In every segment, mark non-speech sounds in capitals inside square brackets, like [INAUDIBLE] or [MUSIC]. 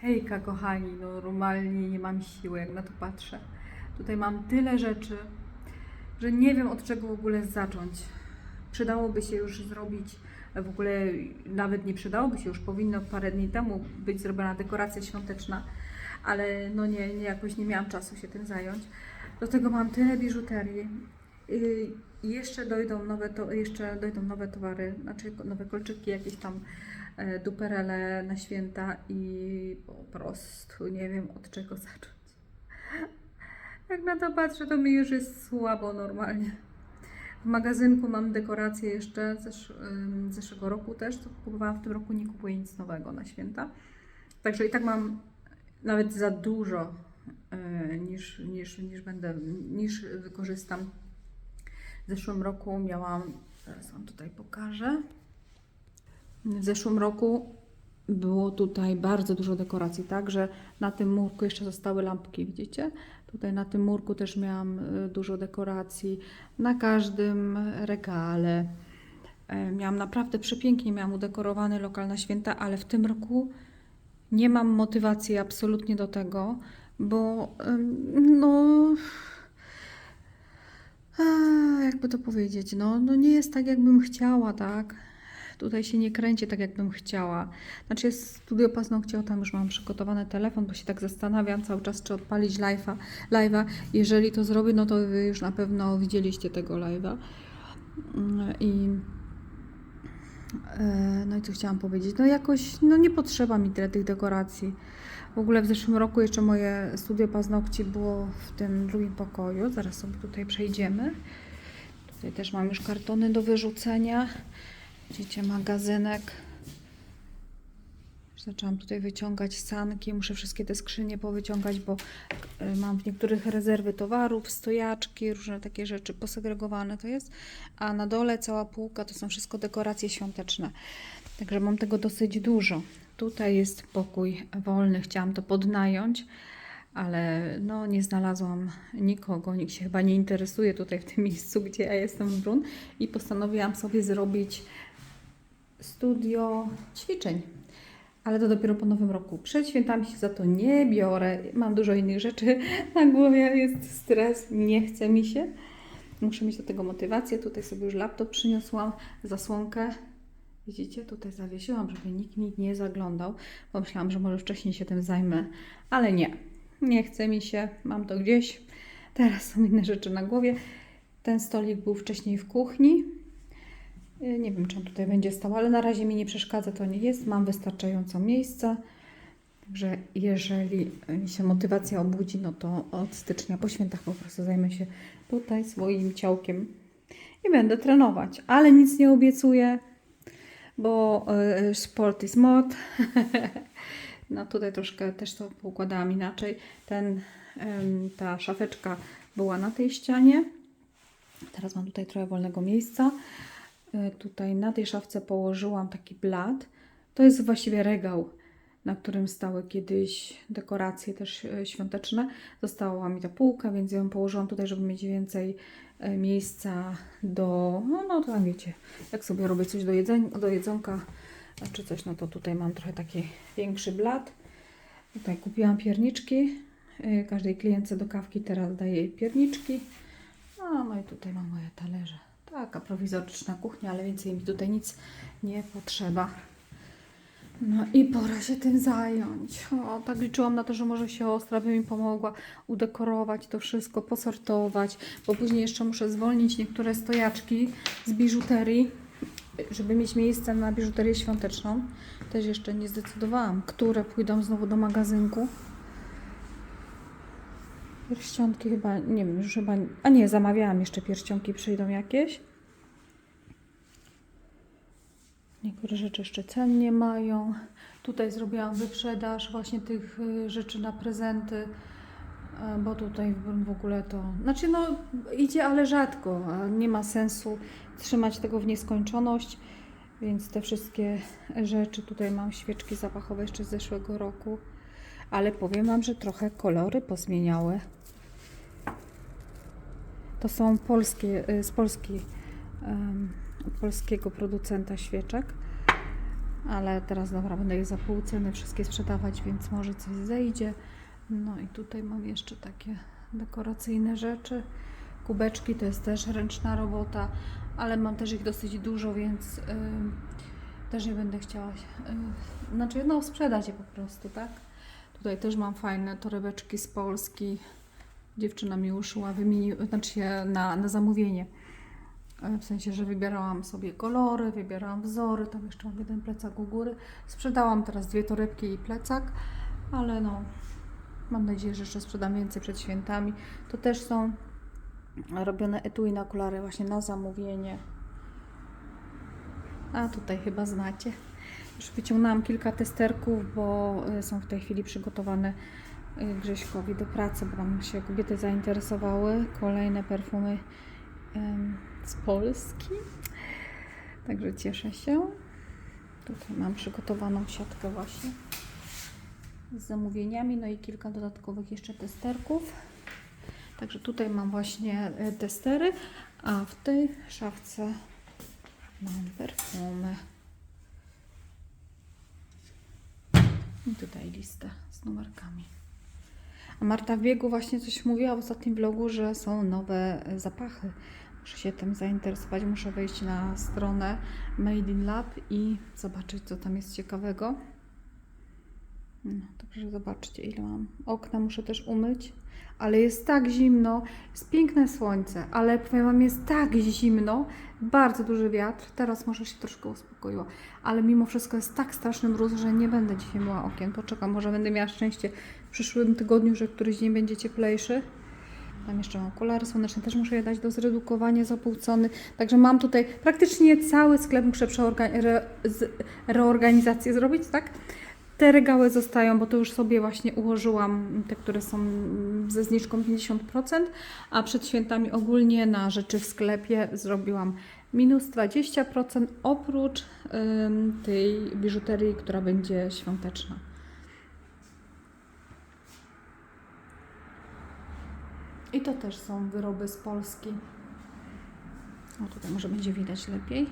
Hejka, kochani, no normalnie nie mam siły, jak na to patrzę. Tutaj mam tyle rzeczy, że nie wiem od czego w ogóle zacząć. Przydałoby się już zrobić, w ogóle nawet nie przydałoby się, już powinno parę dni temu być zrobiona dekoracja świąteczna, ale no nie, nie jakoś nie miałam czasu się tym zająć. Do tego mam tyle biżuterii. Yy, I jeszcze dojdą nowe, to, jeszcze dojdą nowe towary, znaczy nowe kolczyki, jakieś tam duperele na święta i po prostu nie wiem od czego zacząć. Jak na to patrzę, to mi już jest słabo normalnie. W magazynku mam dekoracje jeszcze z zesz, zeszłego roku też, co kupowałam w tym roku, nie kupuję nic nowego na święta. Także i tak mam nawet za dużo y, niż, niż, niż będę, niż wykorzystam. W zeszłym roku miałam, teraz Wam tutaj pokażę. W zeszłym roku było tutaj bardzo dużo dekoracji, tak, że na tym murku jeszcze zostały lampki, widzicie? Tutaj na tym murku też miałam y, dużo dekoracji, na każdym regale. E, Miałam naprawdę przepięknie, miałam udekorowany lokal na święta, ale w tym roku nie mam motywacji absolutnie do tego, bo no jakby to powiedzieć, no, no nie jest tak, jakbym chciała, tak? Tutaj się nie kręci tak, jakbym chciała. Znaczy jest studio paznokcia, tam już mam przygotowany telefon, bo się tak zastanawiam cały czas, czy odpalić live'a. Jeżeli to zrobię, no to wy już na pewno widzieliście tego live'a. Mm, I e, no i co chciałam powiedzieć? No jakoś, no nie potrzeba mi tyle tych dekoracji. W ogóle w zeszłym roku jeszcze moje studio paznokci było w tym drugim pokoju. Zaraz sobie tutaj przejdziemy. Tutaj też mam już kartony do wyrzucenia. Widzicie, magazynek. Zaczęłam tutaj wyciągać sanki. Muszę wszystkie te skrzynie powyciągać, bo y, mam w niektórych rezerwy towarów, stojaczki, różne takie rzeczy posegregowane to jest. A na dole cała półka to są wszystko dekoracje świąteczne. Także mam tego dosyć dużo. Tutaj jest pokój wolny. Chciałam to podnająć, ale no nie znalazłam nikogo. Nikt się chyba nie interesuje tutaj w tym miejscu, gdzie ja jestem w Brun. I postanowiłam sobie zrobić studio ćwiczeń. Ale to dopiero po nowym roku. Przed świętami się za to nie biorę. Mam dużo innych rzeczy [LAUGHS] na głowie, jest stres, nie chce mi się. Muszę mieć do tego motywację. Tutaj sobie już laptop przyniosłam, zasłonkę. Widzicie, tutaj zawiesiłam, żeby nikt mi nie zaglądał. Pomyślałam, że może wcześniej się tym zajmę, ale nie. Nie chce mi się, mam to gdzieś. Teraz są inne rzeczy na głowie. Ten stolik był wcześniej w kuchni. Y, Nie wiem, czy on tutaj będzie stał, ale na razie mi nie przeszkadza, to nie jest. Mam wystarczająco miejsca. Także jeżeli mi się motywacja obudzi, no to od stycznia po świętach po prostu zajmę się tutaj swoim ciałkiem i będę trenować. Ale nic nie obiecuję, bo y, sport is mod. [LAUGHS] no tutaj troszkę też to poukładałam inaczej. Ten, ta szafeczka była na tej ścianie. Teraz mam tutaj trochę wolnego miejsca. Y, Tutaj na tej szafce położyłam taki blat. To jest właściwie regał, na którym stały kiedyś dekoracje też e, świąteczne. Została mi ta półka, więc ją położyłam tutaj, żeby mieć więcej e, miejsca do, no, no to tam wiecie, jak sobie robię coś do, jedzeń, do jedzonka czy coś, no to tutaj mam trochę taki większy blat. Tutaj kupiłam pierniczki. E, Każdej klientce do kawki teraz daję pierniczki. No, no i tutaj mam moje talerze. Taka prowizoryczna kuchnia, ale więcej mi tutaj nic nie potrzeba. No i pora się tym zająć. O, tak liczyłam na to, że może siostra by mi pomogła udekorować to wszystko, posortować, bo później jeszcze muszę zwolnić niektóre stojaczki z biżuterii, żeby mieć miejsce na biżuterię świąteczną. Też jeszcze nie zdecydowałam, które pójdą znowu do magazynku. Pierścionki chyba, nie wiem, już chyba, a nie, zamawiałam jeszcze pierścionki, przyjdą jakieś. Niektóre rzeczy jeszcze cen nie mają. Tutaj zrobiłam wyprzedaż właśnie tych y, rzeczy na prezenty, e, bo tutaj w ogóle to, znaczy no idzie, ale rzadko, nie ma sensu trzymać tego w nieskończoność, więc te wszystkie rzeczy, tutaj mam świeczki zapachowe jeszcze z zeszłego roku, ale powiem Wam, że trochę kolory pozmieniały. To są polskie, y, z Polski, polskiego producenta świeczek. Ale teraz dobra, będę je za pół ceny wszystkie sprzedawać, więc może coś zejdzie. No i tutaj mam jeszcze takie dekoracyjne rzeczy. Kubeczki to jest też ręczna robota, ale mam też ich dosyć dużo, więc ym, też nie będę chciała, yy, znaczy no sprzedać je po prostu, tak? Tutaj też mam fajne torebeczki z Polski. Dziewczyna mi uszyła, wymieni, znaczy się na, na zamówienie. E, W sensie, że wybierałam sobie kolory, wybierałam wzory, tam jeszcze mam jeden plecak u góry. Sprzedałam teraz dwie torebki i plecak, ale no, mam nadzieję, że jeszcze sprzedam więcej przed świętami. To też są robione etui na okulary właśnie na zamówienie. A tutaj chyba znacie. Już wyciągnęłam kilka testerków, bo y, są w tej chwili przygotowane Grześkowi do pracy, bo tam się kobiety zainteresowały. Kolejne perfumy z Polski. Także cieszę się. Tutaj mam przygotowaną siatkę właśnie z zamówieniami, no i kilka dodatkowych jeszcze testerków. Także tutaj mam właśnie e, testery, a w tej szafce mam perfumy. I tutaj lista z numerkami. Marta w biegu właśnie coś mówiła w ostatnim vlogu, że są nowe zapachy. Muszę się tym zainteresować, muszę wejść na stronę Made in Lab i zobaczyć, co tam jest ciekawego. No, dobrze, zobaczcie, ile mam. Okna muszę też umyć, ale jest tak zimno, jest piękne słońce, ale powiem Wam, jest tak zimno, bardzo duży wiatr. Teraz może się troszkę uspokoiło, ale mimo wszystko jest tak straszny mróz, że nie będę dzisiaj myła okien. Poczekam, może będę miała szczęście w przyszłym tygodniu, że któryś dzień będzie cieplejszy. Tam jeszcze mam okulary słoneczne, też muszę je dać do zredukowania, zapłucony. Także mam tutaj praktycznie cały sklep, muszę re- reorganizację zrobić, tak? Te regały zostają, bo to już sobie właśnie ułożyłam, te, które są ze zniżką 50%, a przed świętami ogólnie na rzeczy w sklepie zrobiłam minus 20%, oprócz ym, tej biżuterii, która będzie świąteczna. I to też są wyroby z Polski. O, tutaj może będzie widać lepiej.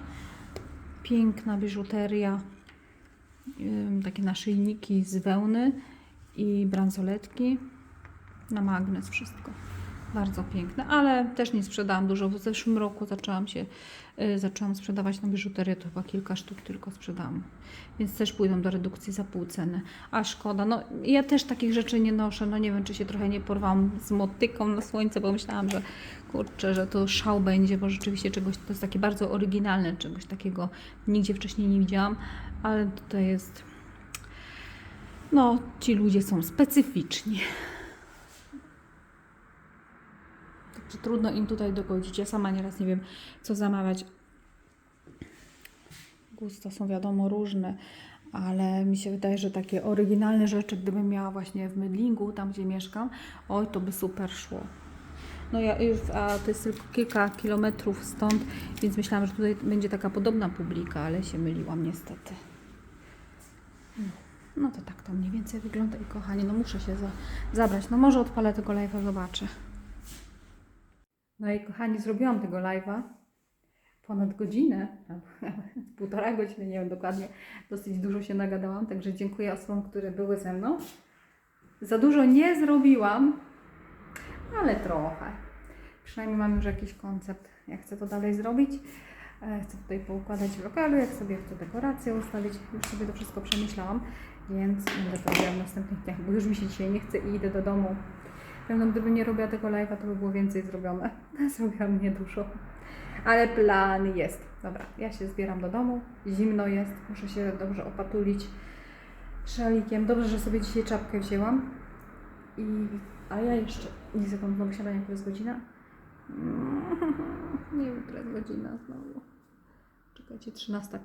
Piękna biżuteria. Takie naszyjniki z wełny i bransoletki. Na magnes wszystko. Bardzo piękne, ale też nie sprzedałam dużo. W zeszłym roku zaczęłam się, y, zaczęłam sprzedawać na biżuterię, to chyba kilka sztuk tylko sprzedałam. Więc też pójdą do redukcji za pół ceny. A szkoda, no ja też takich rzeczy nie noszę, no nie wiem, czy się trochę nie porwałam z motyką na słońce, bo myślałam, że kurczę, że to szał będzie, bo rzeczywiście czegoś, to jest takie bardzo oryginalne, czegoś takiego nigdzie wcześniej nie widziałam, ale tutaj jest, no ci ludzie są specyficzni. Także trudno im tutaj dogodzić. Ja sama nieraz nie wiem, co zamawiać. Gusta są wiadomo różne, ale mi się wydaje, że takie oryginalne rzeczy, gdybym miała właśnie w Mydlingu, tam gdzie mieszkam, oj, to by super szło. No ja już, a to jest tylko kilka kilometrów stąd, więc myślałam, że tutaj będzie taka podobna publika, ale się myliłam niestety. No to tak to mniej więcej wygląda i kochani, no muszę się za, zabrać. No może odpalę tego live'a, zobaczę. No i kochani, zrobiłam tego live'a ponad godzinę, [LAUGHS] półtora godziny, nie wiem dokładnie, dosyć dużo się nagadałam, także dziękuję osobom, które były ze mną. Za dużo nie zrobiłam, ale trochę. Przynajmniej mam już jakiś koncept, jak chcę to dalej zrobić. E, Chcę tutaj poukładać w lokalu, jak sobie chcę dekorację ustawić, już sobie to wszystko przemyślałam, więc będę to robiła w następnych dniach, bo już mi się dzisiaj nie chce i idę do domu. Pewno gdybym nie robiła tego live'a, to by było więcej zrobione. [LAUGHS] Zrobiłam niedużo. Ale plan jest. Dobra, ja się zbieram do domu. Zimno jest, muszę się dobrze opatulić szalikiem. Dobrze, że sobie dzisiaj czapkę wzięłam. I, a ja jeszcze nie sekund znowu śniadanie, która jest godzina? [LAUGHS] Nie wiem, która jest godzina znowu. Czekajcie, 13.05.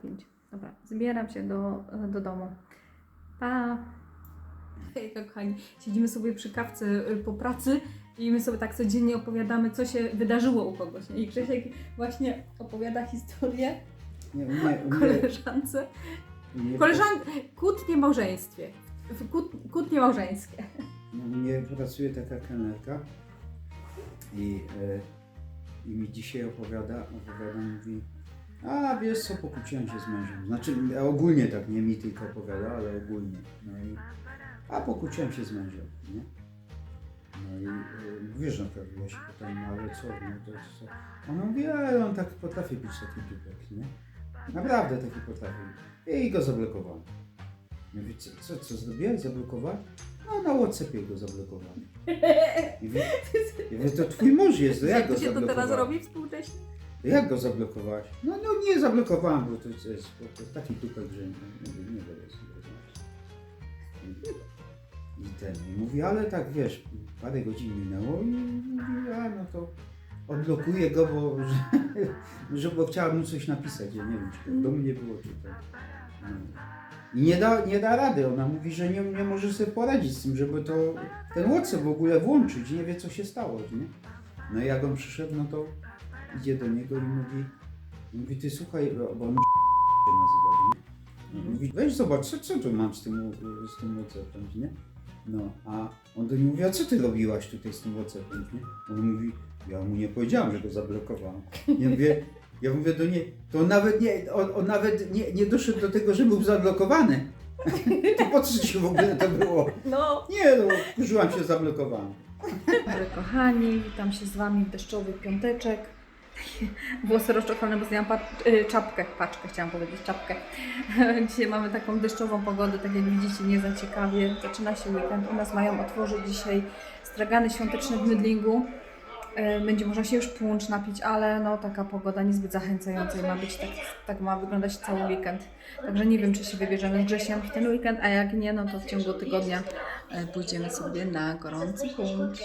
Dobra, zbieram się do, do domu. Pa! [LAUGHS] Hej, kochani, siedzimy sobie przy kawce y, po pracy i my sobie tak codziennie opowiadamy, co się wydarzyło u kogoś. nie? I Grzesiek właśnie opowiada historię Nie, nie, nie, koleżance. nie, Koleżan... Kłótnie małżeństwie. Kłót... Kłótnie małżeńskie. U mnie pracuje taka kelnerka i, e, i mi dzisiaj opowiada, opowiada, mówi, A wiesz co, pokłóciłem się z mężem. Znaczy ogólnie tak, nie mi tylko opowiada, ale ogólnie. No i, a pokłóciłem się z mężem, nie? No i y, wiesz, no tak, ja się pytam, no ale co, no to co? Ona mówi, a on tak potrafi być taki dupek, nie? Naprawdę taki potrafi. I go zablokowałem. Ja mówię, co, co, co zrobiłeś? Zablokowałem? No na Whatsappie go zablokowałem. I mówię, ja mówię, to twój mąż jest, to jak go Jak się to teraz robi współcześnie? Jak go zablokowałeś? No, no nie zablokowałem, bo to jest, bo to jest taki tupek, że nie, nie, nie będę sobie rozmawiać. I, ten, i mówi, ale tak wiesz, parę godzin minęło i mówi, a no to odblokuję go, bo, że, że, bo chciałem mu coś napisać, ja nie wiem, czy to w domu nie było, to... No. I nie da, nie da rady, ona mówi, że nie, nie może sobie poradzić z tym, żeby to, ten WhatsApp w ogóle włączyć, nie wie co się stało, nie? No i jak on przyszedł, no to idzie do niego i mówi, mówi ty słuchaj, bo on się nazywa, nie? Mówi, weź zobacz, co, co tu mam z tym, z tym WhatsAppem, nie? No, a on do niej mówi, a co ty robiłaś tutaj z tym WhatsAppem, nie? On mówi, ja mu nie powiedziałam, że go zablokowałam. Ja mówię, ja mówię do niej, to on nawet nie, on, on nawet nie, nie doszedł do tego, że był zablokowany. [LAUGHS] To po co ci w ogóle to było? No. Nie no, kurzyłam się, zablokowałam. Ale kochani, witam się z Wami w deszczowy piąteczek. [LAUGHS] Włosy rozczochrane, bo zdjęłam y, czapkę, paczkę chciałam powiedzieć, czapkę. [LAUGHS] Dzisiaj mamy taką deszczową pogodę, tak jak widzicie, nie za ciekawie. Zaczyna się weekend, u nas mają otworzyć dzisiaj stragany świąteczne w Mydlingu. Y, Będzie można się już punch napić, ale no taka pogoda niezbyt zachęcająca i ma być tak, tak ma wyglądać cały weekend. Także nie wiem, czy się wybierzemy z Grzesiem w ten weekend, a jak nie, no to w ciągu tygodnia y, pójdziemy sobie na gorący punch.